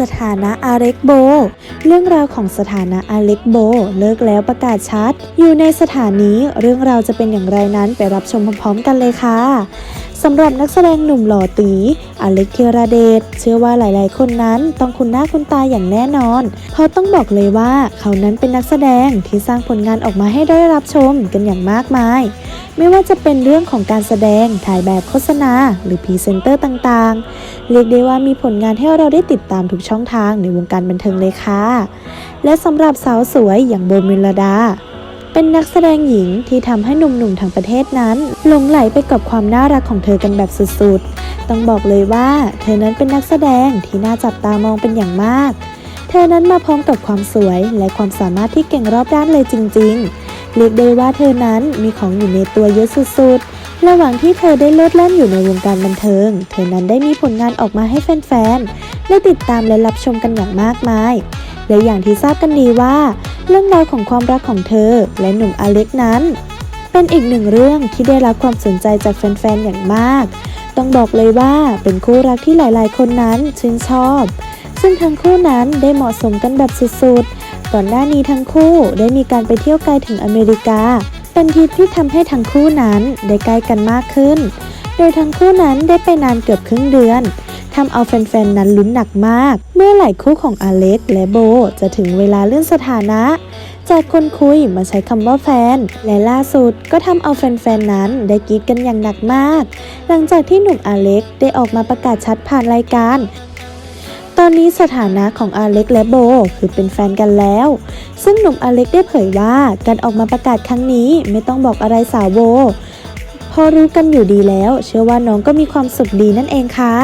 สถานะอาเล็กโบ เรื่องราวของสถานะอาเล็กโบ เลิกแล้วประกาศชัด อยู่ในสถานีเรื่องราวจะเป็นอย่างไรนั้นไปรับชมพร้อมๆกันเลยค่ะสำหรับนักแสดงหนุ่มหล่อตี อเล็กธีรเดช เชื่อว่าหลายๆ คนนั้นต้องคุ้นหน้าคุ้นตาอย่างแน่นอน เพราะต้องบอกเลยว่าเขานั้นเป็นนักแสดงที่สร้างผลงานออกมาให้ได้รับชมกันอย่างมากมาย ไม่ว่าจะเป็นเรื่องของการแสดง ถ่ายแบบโฆษณา หรือพรีเซนเตอร์ต่างๆ เรียกได้ว่ามีผลงานให้เราได้ติดตามทุกช่องทางในวงการบันเทิงเลยค่ะ และสำหรับสาวสวยอย่างโบมิลดา เป็นนักแสดงหญิงที่ทำให้หนุ่มๆทั้งประเทศนั้นหลงไหลไปกับความน่ารักของเธอกันแบบสุดๆ ต้องบอกเลยว่า เธอนั้นเป็นนักแสดงที่น่าจับตามองเป็นอย่างมาก เธอนั้นมาพร้อมกับความสวยและความสามารถที่เก่งรอบด้านเลยจริง ๆ เรียกได้ว่าเธอนั้นมีของอยู่ในตัวเยอะสุดๆ ระหว่างที่เธอได้เลิศแล่นอยู่ในวงการบันเทิง เธอนั้นได้มีผลงานออกมาให้แฟนๆ ได้ติดตามและรับชมกันอย่างมากมาย และอย่างที่ทราบกันดีว่า เรื่องราวของความรักของเธอและหนุ่มอเล็กนั้น เป็นอีกหนึ่งเรื่องที่ได้รับความสนใจจากแฟนๆ อย่างมาก ต้องบอกเลยว่าเป็นคู่รักที่หลายๆ คนนั้นชื่นชอบ ซึ่งทั้งคู่นั้นได้เหมาะสมกันแบบสุดๆ ก่อนหน้านี้ทั้งคู่ได้มีการไปเที่ยวไกลถึงอเมริกา เป็นทริปที่ทำให้ทั้งคู่นั้นได้ใกล้กันมากขึ้น โดยทั้งคู่นั้นได้ไปนานเกือบครึ่งเดือนทำเอาแฟนๆนั้นลุ้นหนักมาก เมื่อไหร่คู่ของอเล็กและโบจะถึงเวลาเลื่อนสถานะ จากคนคุยมาใช้คำว่าแฟน และล่าสุดก็ทำเอาแฟนๆนั้นได้กรีดกันอย่างหนักมาก หลังจากที่หนุ่มอเล็กได้ออกมาประกาศชัดผ่านรายการ อนนี้สถานะของอาเล็กและโบคือเป็นแฟนกันแล้ว ซึ่งหนุ่มอาเล็กได้เผยว่าการออกมาประกาศครั้งนี้ไม่ต้องบอกอะไรสาวโบ พอรู้กันอยู่ดีแล้ว เชื่อว่าน้องก็มีความสุขดีนั่นเองค่ะ